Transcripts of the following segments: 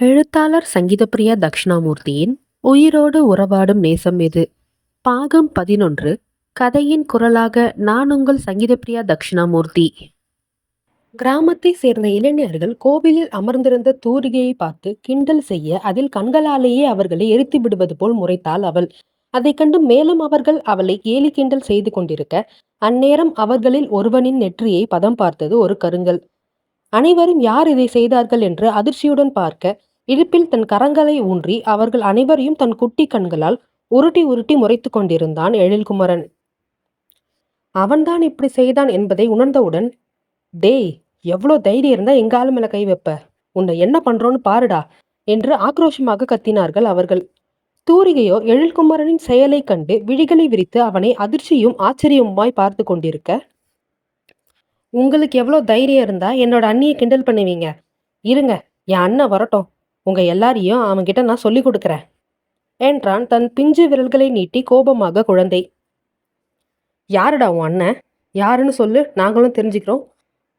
எழுத்தாளர் சங்கீதப்பிரியா தக்ஷணாமூர்த்தியின் உயிரோடு உறவாடும் நேசம் எது? பாகம் பதினொன்று. கதையின் குரலாக நான் உங்கள் சங்கீதப்பிரியா தக்ஷணாமூர்த்தி. கிராமத்தை சேர்ந்த இளைஞர்கள் கோவிலில் அமர்ந்திருந்த தூரிகையை பார்த்து கிண்டல் செய்ய அதில் கண்களாலேயே அவர்களை எரித்து விடுவது போல் முறைத்தாள் அவள். அதைக் கண்டு மேலும் அவர்கள் அவளை கேலி கிண்டல் செய்து கொண்டிருக்க அந்நேரம் அவர்களில் ஒருவனின் நெற்றியை பதம் பார்த்தது ஒரு கருங்கல். அனைவரும் யார் இதை செய்தார்கள் என்று அதிர்ச்சியுடன் பார்க்க இடுப்பில் தன் கரங்களை ஊன்றி அவர்கள் அனைவரையும் தன் குட்டி கண்களால் உருட்டி உருட்டி முறைத்து கொண்டிருந்தான் எழில்குமரன். அவன்தான் இப்படி செய்தான் என்பதை உணர்ந்தவுடன் டேய் எவ்வளோ தைரியம் இருந்தா எங்க ஆளு மேல கை வைப்ப? உன்னை என்ன பண்றோன்னு பாருடா என்று ஆக்ரோஷமாக கத்தினார்கள் அவர்கள். தூரிகையோ எழில்குமரனின் செயலை கண்டு விழிகளை விரித்து அவனை அதிர்ச்சியும் ஆச்சரியமுமாய் பார்த்து கொண்டிருக்க உங்களுக்கு எவ்வளோ தைரியம் இருந்தா என்னோட அண்ணியை கிண்டல் பண்ணுவீங்க. இருங்க என் அண்ணன் வரட்டும். உங்க எல்லாரையும் அவன்கிட்ட நான் சொல்லி கொடுக்குறேன். என்றான் தன் பிஞ்சு விரல்களை நீட்டி கோபமாக குழந்தை. யாருடா உன் அண்ணன்? யாருன்னு சொல்லு நாங்களும் தெரிஞ்சுக்கிறோம்.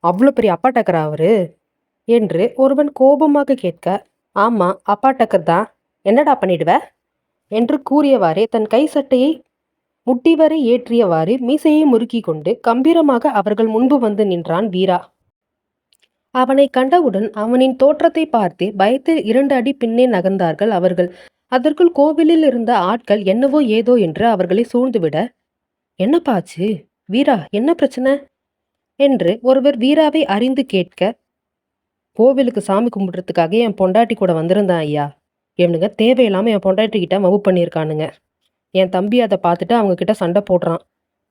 அவ்வளோ பெரிய அப்பா டக்கரா அவரு? என்று ஒருவன் கோபமாக கேட்க ஆமாம் அப்பா டக்கர் தான். என்னடா பண்ணிடுவ? என்று கூறியவாறே தன் கை சட்டையை முட்டி வரை ஏற்றியவாறு மீசையை முறுக்கி கொண்டு கம்பீரமாக அவர்கள் முன்பு வந்து நின்றான் வீரா. அவனை கண்டவுடன் அவனின் தோற்றத்தை பார்த்து பயத்து இரண்டு அடி பின்னே நகர்ந்தார்கள் அவர்கள். அதற்குள் கோவிலில் இருந்த ஆட்கள் என்னவோ ஏதோ என்று அவர்களை சூழ்ந்துவிட என்னப்பாச்சு? வீரா என்ன பிரச்சனை என்று ஒருவர் வீராவை அறிந்து கேட்க கோவிலுக்கு சாமி கும்பிடுறதுக்காக என் பொண்டாட்டி கூட வந்திருந்தான் ஐயா. என்னுங்க தேவையில்லாமல் என் பொண்டாட்டி கிட்ட மவு பண்ணியிருக்கானுங்க. என் தம்பி அதை பார்த்துட்டு அவங்கக்கிட்ட சண்டை போடுறான்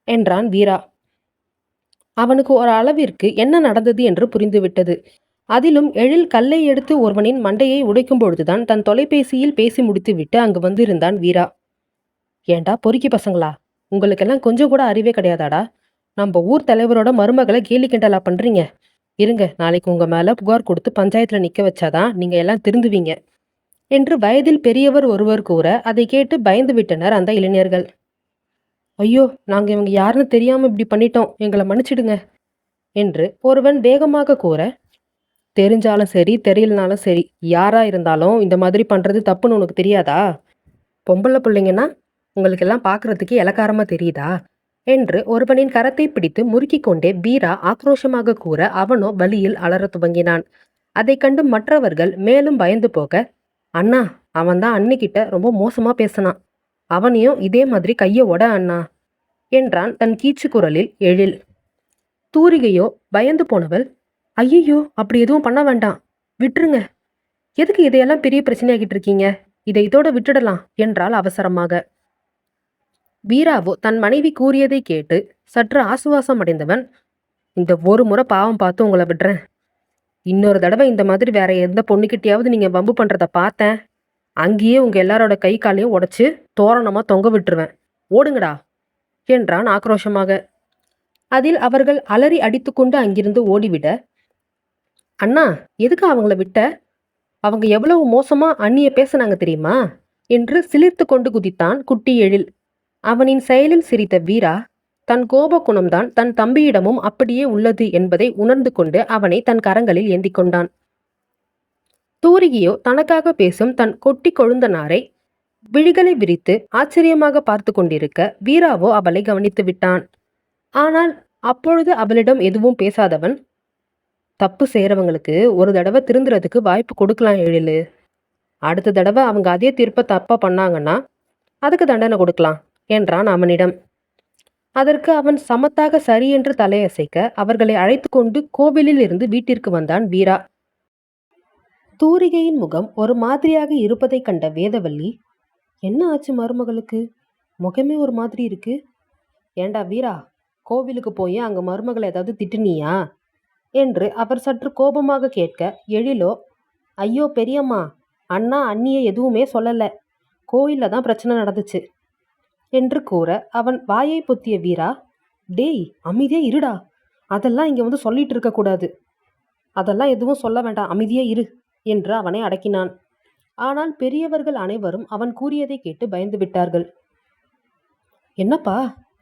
என்றான் வீரா. அவனுக்கு ஒரு அளவிற்கு என்ன நடந்தது என்று புரிந்துவிட்டது அதிலும் எழில் கல்லை எடுத்து ஒருவனின் மண்டையை உடைக்கும் பொழுதுதான் தன் தொலைபேசியில் பேசி முடித்துவிட்டு அங்கு வந்திருந்தான் வீரா. ஏண்டா பொறுக்கி பசங்களா? உங்களுக்கெல்லாம் கொஞ்சம் கூட அறிவே கிடையாதாடா? நம்ம ஊர் தலைவரோட மருமகளை கேலி கிண்டலா பண்றீங்க. இருங்க நாளைக்கு உங்க மேல புகார் கொடுத்து பஞ்சாயத்துல நிக்க வச்சாதான் நீங்க எல்லாம் திருந்துவீங்க. என்று வயதில் பெரியவர் ஒருவர் கூற அதை கேட்டு பயந்து விட்டனர் அந்த இளைஞர்கள். ஐயோ நாங்க இவங்க யாருன்னு தெரியாம இப்படி பண்ணிட்டோம். எங்களை மன்னிச்சிடுங்க என்று ஒருவன் வேகமாக கூற தெரிஞ்சாலும் சரி தெரியலனாலும் சரி யாரா இருந்தாலும் இந்த மாதிரி பண்றது தப்புன்னு உனக்கு தெரியாதா? பொம்பளை பிள்ளைங்கன்னா உங்களுக்கெல்லாம் பார்க்கறதுக்கு இலக்காரமா தெரியுதா? என்று ஒருவனின் கரத்தை பிடித்து முறுக்கிக் கொண்டே பீரா ஆக்ரோஷமாக கூற அவனோ வழியில் அலற துவங்கினான். அதைக் கண்டு மற்றவர்கள் மேலும் பயந்து போக அண்ணா அவன்தான் அன்னிக்கிட்ட ரொம்ப மோசமாக பேசினான். அவனையும் இதே மாதிரி கையை ஒட அண்ணா என்றான் தன் கீச்சு குரலில் எழில். தூரிகையோ பயந்து போனவள் ஐயையோ அப்படி எதுவும் பண்ண வேண்டாம் விட்டுருங்க. எதுக்கு இதையெல்லாம் பெரிய பிரச்சனையாகிட்டு இருக்கீங்க? இதை இதோட விட்டுடலாம் என்றாள் அவசரமாக. வீராவோ தன் மனைவி கூறியதை கேட்டு சற்று ஆசுவாசம் அடைந்தவன் இந்த ஒரு முறை பாவம் பார்த்து உங்களை விடுறேன். இன்னொரு தடவை இந்த மாதிரி வேற எந்த பொண்ணுக்கிட்டையாவது நீங்க வம்பு பண்றத பார்த்தேன். அங்கேயே உங்க எல்லாரோட கை காலையும் உடைச்சு தோரணமா தொங்க விட்டுருவேன். ஓடுங்கடா என்றான் ஆக்ரோஷமாக. அதில் அவர்கள் அலறி அடித்துக்கொண்டு அங்கிருந்து ஓடிவிட அண்ணா எதுக்கு அவங்கள விட்ட? அவங்க எவ்வளவு மோசமா அண்ணிய பேசினாங்க தெரியுமா? என்று சிலிர்த்து கொண்டு குதித்தான் குட்டி எழில். அவனின் செயலில் சிரித்த வீரா தன் கோப குணம்தான் தன் தம்பியிடமும் அப்படியே உள்ளது என்பதை உணர்ந்து கொண்டு அவனை தன் கரங்களில் ஏந்தி கொண்டான். தூரிகியோ தனக்காக பேசும் தன் கொட்டி கொழுந்தனாரை விழிகளை விரித்து ஆச்சரியமாக பார்த்து கொண்டிருக்க வீராவோ அவளை கவனித்து விட்டான். ஆனால் அப்பொழுது அவளிடம் எதுவும் பேசாதவன் தப்பு செய்கிறவங்களுக்கு ஒரு தடவை திருந்துறதுக்கு வாய்ப்பு கொடுக்கலாம் எழிலு. அடுத்த தடவை அவங்க அதே தீர்ப்பை தப்பாக பண்ணாங்கன்னா அதுக்கு தண்டனை கொடுக்கலாம் என்றான் அவனிடம். அதற்கு அவன் சமத்தாக சரி என்று தலையசைக்க அவர்களை அழைத்து கொண்டு கோவிலில் இருந்து வீட்டிற்கு வந்தான் வீரா. தூரிகையின் முகம் ஒரு மாதிரியாக இருப்பதைக் கண்ட வேதவல்லி என்ன ஆச்சு மருமகளுக்கு? முகமே ஒரு மாதிரி இருக்கு. ஏண்டா வீரா கோவிலுக்கு போய் அங்க மருமகளை ஏதாவது திட்டுனியா? என்று அவர் சற்று கோபமாக கேட்க எழிலோ ஐயோ பெரியம்மா அண்ணா அண்ணியை எதுவுமே சொல்லலை. கோயிலில் தான் பிரச்சனை நடந்துச்சு. என்று கூற அவன் வாயை பொத்திய வீரா டேய் அமைதியே இருடா. அதெல்லாம் இங்கே வந்து சொல்லிட்டு இருக்கக்கூடாது அதெல்லாம் எதுவும் சொல்ல வேண்டாம். அமைதியே இரு என்று அவனை அடக்கினான். ஆனால் பெரியவர்கள் அனைவரும் அவன் கூறியதை கேட்டு பயந்து விட்டார்கள். என்னப்பா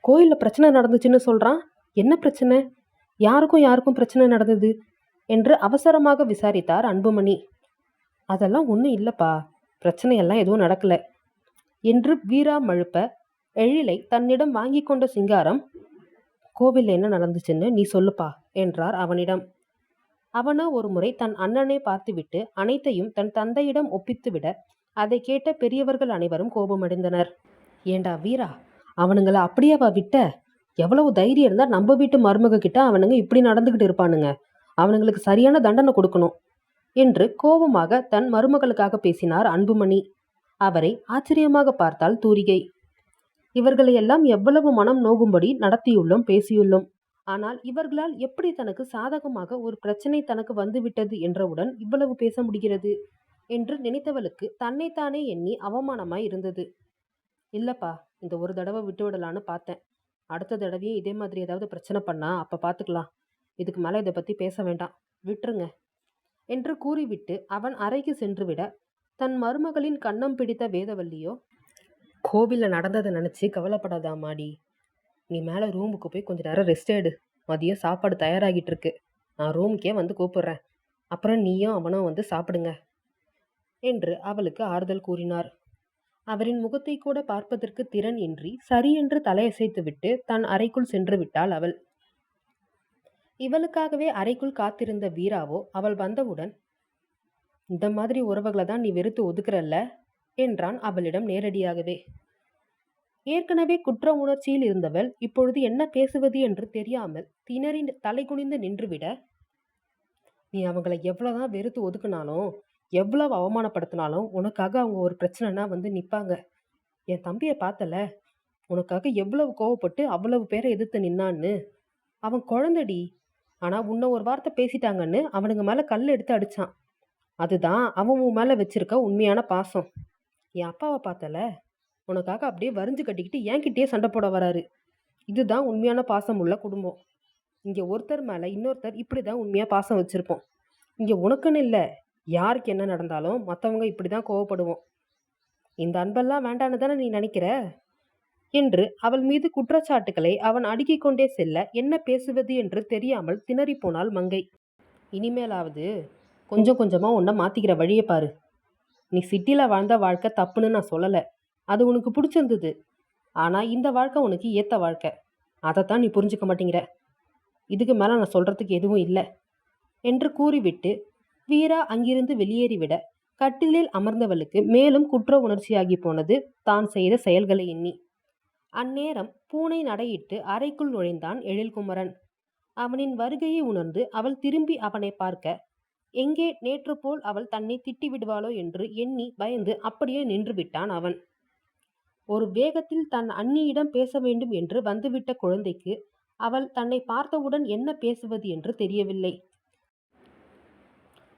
கோயிலில் பிரச்சனை நடந்துச்சுன்னு சொல்கிறான் என்ன பிரச்சனை? யாருக்கும் யாருக்கும் பிரச்சனை நடந்தது? என்று அவசரமாக விசாரித்தார் அன்புமணி. அதெல்லாம் ஒன்றும் இல்லைப்பா. பிரச்சனையெல்லாம் எதுவும் நடக்கல என்று வீரா மழுப்ப எழிலை தன்னிடம் வாங்கி கொண்ட சிங்காரம் கோவிலில் என்ன நடந்துச்சுன்னு நீ சொல்லுப்பா என்றார் அவனிடம். அவனோ ஒரு முறை தன் அண்ணனை பார்த்துவிட்டு அனைத்தையும் தன் தந்தையிடம் ஒப்பித்துவிட அதை கேட்ட பெரியவர்கள் அனைவரும் கோபமடைந்தனர். ஏண்டா வீரா அவனுங்களை அப்படியேவா விட்ட? எவ்வளவு தைரியம் இருந்தா நம்ம வீட்டு மருமக கிட்ட அவனுங்க இப்படி நடந்துகிட்டு இருப்பானுங்க. அவனுங்களுக்கு சரியான தண்டனை கொடுக்கணும் என்று கோபமாக தன் மருமகளுக்காக பேசினார் அன்புமணி. அவரை ஆச்சரியமாக பார்த்தாள் தூரிகை. இவர்களை எல்லாம் எவ்வளவு மனம் நோகும்படி நடத்தியுள்ளோம் பேசியுள்ளோம். ஆனால் இவர்களால் எப்படி தனக்கு சாதகமாக ஒரு பிரச்சனை தனக்கு வந்துவிட்டது என்றவுடன் இவ்வளவு பேச முடிகிறது என்று நினைத்தவளுக்கு தன்னைத்தானே எண்ணி அவமானமாய் இருந்தது. இல்லப்பா இந்த ஒரு தடவை விட்டு விடலான்னு பார்த்தேன். அடுத்த தடவையும் இதே மாதிரி ஏதாவது பிரச்சனை பண்ணா அப்ப பார்த்துக்கலாம் இதுக்கு மேலே இதை பத்தி பேச வேண்டாம். விட்டுருங்க என்று கூறிவிட்டு அவன் அறைக்கு சென்றுவிட தன் மருமகளின் கண்ணம் பிடித்த வேதவல்லியோ கோவிலில் நடந்ததை நினச்சி கவலைப்படாதா மாடி? நீ மேலே ரூமுக்கு போய் கொஞ்ச நேரம் ரெஸ்ட் எடு. மதியம் சாப்பாடு தயாராகிட்டு இருக்கு நான் ரூமுக்கே வந்து கூப்பிடுறேன். அப்புறம் நீயும் அவனும் வந்து சாப்பிடுங்க என்று அவளுக்கு ஆறுதல் கூறினார். அவரின் முகத்தை கூட பார்ப்பதற்கு திறன் இன்றி சரியென்று தலையசைத்துவிட்டு தன் அறைக்குள் சென்று விட்டாள் அவள். இவளுக்காகவே அறைக்குள் காத்திருந்த வீராவோ அவள் வந்தவுடன் இந்த மாதிரி உறவுகளை தான் நீ வெறுத்து ஒதுக்குறல்ல? என்றான் அவளிடம் நேரடியாகவே. ஏற்கனவே குற்ற உணர்ச்சியில் இருந்தவள் இப்பொழுது என்ன பேசுவது என்று தெரியாமல் திணறி தலை குனிந்து நின்றுவிட நீ அவங்கள எவ்வளவுதான் வெறுத்து ஒதுக்குனாலும் எவ்வளவு அவமானப்படுத்தினாலும் உனக்காக அவங்க ஒரு பிரச்சனைனா வந்து நிற்பாங்க என் தம்பியை பார்த்தல உனக்காக எவ்வளவு கோவப்பட்டு அவ்வளவு பேரை எதிர்த்து நின்னான்னு. அவன் குழந்தடி. ஆனால் உன்னை ஒரு வார்த்தை பேசிட்டாங்கன்னு அவனுங்க மேலே கல் எடுத்து அடிச்சான். அதுதான் அவன் உன் மேலே வச்சிருக்க உண்மையான பாசம். என் அப்பாவை பார்த்தல? உனக்காக அப்படியே வரிஞ்சு கட்டிக்கிட்டு என்கிட்டயே சண்டை போட வராரு. இதுதான் உண்மையான பாசம் உள்ள குடும்பம். இங்கே ஒருத்தர் மேலே இன்னொருத்தர் இப்படி தான் உண்மையாக பாசம் வச்சுருப்போம். இங்கே உனக்குன்னு இல்லை. யாருக்கு என்ன நடந்தாலும் மற்றவங்க இப்படி தான் கோவப்படுவோம். இந்த அன்பெல்லாம் வேண்டான்னு தானே நீ நினைக்கிற? என்று அவள் மீது குற்றச்சாட்டுகளை அவன் அடுக்கிக் கொண்டே செல்ல என்ன பேசுவது என்று தெரியாமல் திணறிப்போனாள் மங்கை. இனிமேலாவது கொஞ்சம் கொஞ்சமாக உன்னை மாற்றிக்கிற வழியை பாரு. நீ சிட்டியில் வாழ்ந்த வாழ்க்கை தப்புன்னு நான் சொல்லலை. அது உனக்கு பிடிச்சிருந்தது. ஆனால் இந்த வாழ்க்கை உனக்கு ஏற்ற வாழ்க்கை. அதைத்தான் நீ புரிஞ்சுக்க மாட்டேங்கிற. இதுக்கு மேலே நான் சொல்கிறதுக்கு எதுவும் இல்லை. என்று கூறிவிட்டு வீரா அங்கிருந்து வெளியேறிவிட கட்டிலில் அமர்ந்தவளுக்கு மேலும் குற்ற உணர்ச்சியாகி போனது தான் செய்த செயல்களை எண்ணி. அந்நேரம் பூனை நடையிட்டு அறைக்குள் நுழைந்தான் எழில்குமரன். அவனின் வருகையை உணர்ந்து அவள் திரும்பி அவனை பார்க்க எங்கே நேற்று போல் அவள் தன்னை திட்டி விடுவாளோ என்று எண்ணி பயந்து அப்படியே நின்று விட்டான் அவன். ஒரு வேகத்தில் தன் அண்ணியிடம் பேச வேண்டும் என்று வந்துவிட்ட குழந்தைக்கு அவள் தன்னை பார்த்தவுடன் என்ன பேசுவது என்று தெரியவில்லை.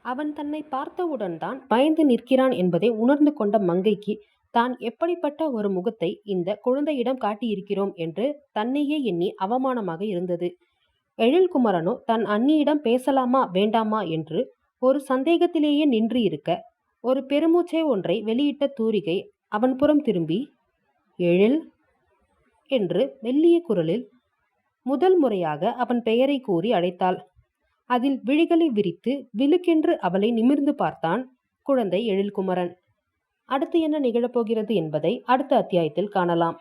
அவன் தன்னை பார்த்தவுடன் தான் பயந்து நிற்கிறான் என்பதை உணர்ந்து கொண்ட மங்கைக்கு தான் எப்படிப்பட்ட ஒரு முகத்தை இந்த குழந்தையிடம் காட்டியிருக்கிறோம் என்று தன்னையே எண்ணி அவமானமாக இருந்தது. எழில்குமரனோ தன் அண்ணியிடம் பேசலாமா வேண்டாமா என்று ஒரு சந்தேகத்திலேயே நின்று இருக்க ஒரு பெருமூச்சை ஒன்றை வெளியிட்ட தூரிகை அவன் புறம் திரும்பி எழில்! என்று மெல்லிய குரலில் முதல் முறையாக அவன் பெயரை கூறி அழைத்தாள். அதில் விழிகளை விரித்து விழுக்கென்று அவளை நிமிர்ந்து பார்த்தான் குழந்தை எழில்குமரன். அடுத்து என்ன நிகழப்போகிறது என்பதை அடுத்த அத்தியாயத்தில் காணலாம்.